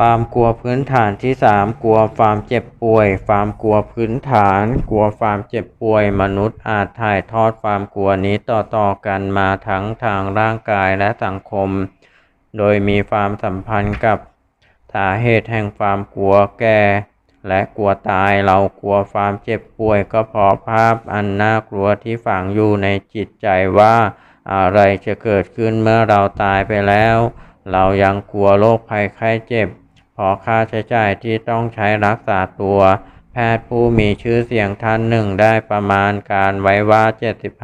ความกลัวพื้นฐานที่ 3 กลัวความเจ็บป่วย ความกลัวพื้นฐาน กลัวความเจ็บป่วย มนุษย์อาจถ่ายทอดความกลัวนี้ต่อๆกันมาทั้งทางร่างกายและสังคม โดยมีความสัมพันธ์กับสาเหตุแห่งความกลัวแก่และกลัวตายเรากลัวความเจ็บป่วยก็เพราะภาพอันน่ากลัวที่ฝังอยู่ในจิตใจว่า อะไรจะเกิดขึ้นเมื่อเราตายไปแล้ว เรายังกลัวโรคภัยไข้เจ็บ เพราะค่าใช้จ่ายที่ต้องใช้รักษาตัว แพทย์ผู้มีชื่อเสียงท่านหนึ่งได้ประมาณการไว้ว่า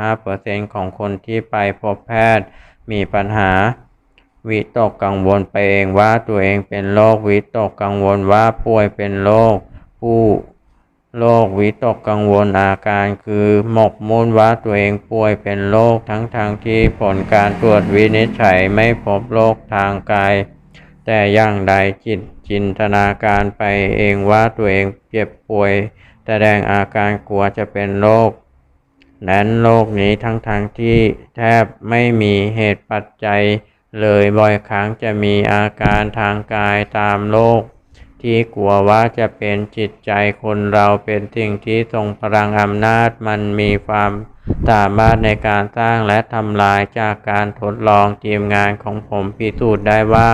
75%ของคนที่ไปพบแพทย์มีปัญหา วิตกกังวลไปเองว่าตัวเองเป็นโรควิตกกังวลว่าป่วยเป็นโรคผู้โรควิตกกังวลอาการคือหมกมุ่นว่าตัวเองป่วยเป็นโรคทั้งทางที่ผลการตรวจวินิจฉัยไม่พบโรคทางกาย แต่อย่างใดจิต จินตนาการไปเองว่าตัวเองเจ็บป่วย แสดงอาการกลัวจะเป็นโรคนั้นโรคนี้ทั้งทงที่แทบไม่มีเหตุปัจจัย เลยบ่อยครั้งจะมีอาการทางกายตามโรคที่กลัวว่าจะเป็นจิตใจคนเราเป็นสิ่งที่ทรงพลังอำนาจมันมีความสามารถในการสร้างและทำลายจากการทดลองทีมงานของผมพิสูจน์ได้ว่า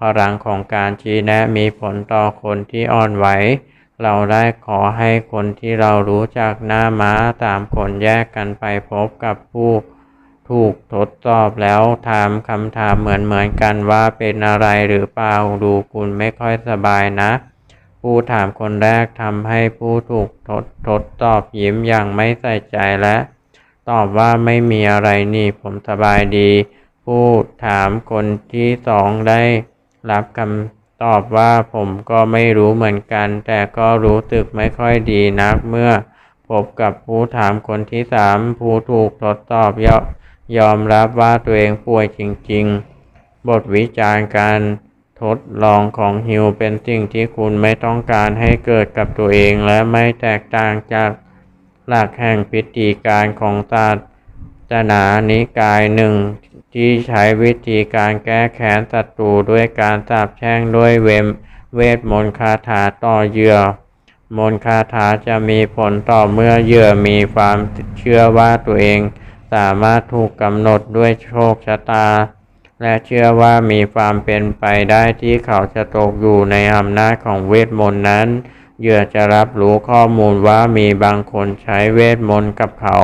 พลังของการชี้แนะมีผลต่อคนที่อ่อนไหว เราได้ขอให้คนที่เรารู้จักหน้าม้าสามคนแยกกันไปพบกับผู้ถูกทดสอบแล้วถามคำถามเหมือนเหมือนกันว่าเป็นอะไรหรือเปล่าดูคุณไม่ค่อยสบายนะ ผู้ถามคนแรกทำให้ผู้ถูกทดทดสอบยิ้มอย่างไม่ใส่ใจและ ตอบว่าไม่มีอะไรนี่ผมสบายดี ผู้ถามคนที่สองได้ รับคำตอบว่าผมก็ไม่รู้เหมือนกัน แต่ก็รู้สึกไม่ค่อยดีนักเมื่อพบกับผู้ถามคนที่สามผู้ถูกทดสอบยยอมรับว่าตัวเองป่วยจริง ๆ บทวิจารณ์การทดลองของฮิวเป็นสิ่งที่คุณไม่ต้องการให้เกิดกับตัวเองและไม่แตกต่างจากหลักแห่งพิธีการของศาสต นานิกายหนึ่งที่ใช้วิธีการแก้แค้นศัตรูด้วยการสาบแช่งด้วยเวมเวทมนต์คาถาต่อเหยื่อ มนต์คาถาจะมีผลต่อเมื่อเหยื่อมีความเชื่อว่าตัวเอง สามารถถูกกำหนดด้วยโชคชะตา และเชื่อว่ามีความเป็นไปได้ที่เขาจะตกอยู่ในอำนาจของเวทมนต์นั้น เหยื่อจะรับรู้ข้อมูลว่ามีบางคนใช้เวทมนต์กับเขา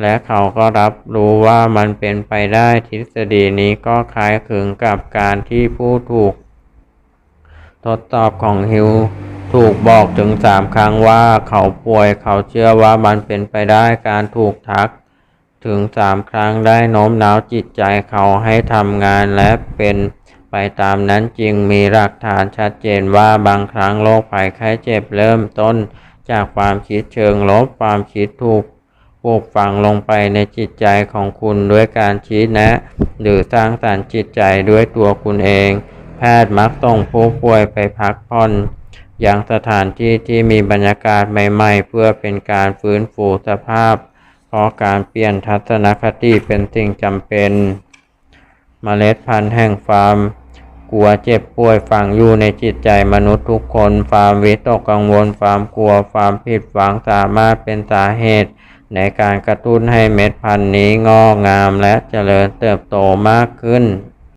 และเขาก็รับรู้ว่ามันเป็นไปได้ทฤษฎีนี้ก็คล้ายคลึงกับการที่ผู้ถูก ทดสอบของฮิวถูกบอกถึงสามครั้งว่าเขาป่วยเขาเชื่อว่ามันเป็นไปได้การถูกทัก ถึงสามครั้งได้โน้มน้าวจิตใจเขาให้ทำงานและเป็นไปตามนั้นจริงมีหลักฐานชัดเจนว่าบางครั้งโรคภัยไข้เจ็บเริ่มต้น จากความคิดเชิงลบความคิดถูก ปลูกฝังลงไปในจิตใจของคุณด้วยการชี้แนะ หรือสร้างสรรค์จิตใจด้วยตัวคุณเอง แพทย์มักส่งผู้ป่วยไปพักผ่อนอยังสถานที่ที่มีบรรยากาศใหม่ๆ เพื่อเป็นการฟื้นฟูสภาพ เพราะการเปลี่ยนทัศนคติเป็นสิ่งจำเป็นเมล็ดพันธุ์แห่งความกลัวเจ็บป่วยฝังอยู่ในจิตใจมนุษย์ทุกคน ความวิตกกังวล ความกลัว ความผิดหวังสามารถเป็นสาเหตุ ในการกระตุ้นให้เม็ดพันธุ์นี้งอกงามและเจริญเติบโตมากขึ้น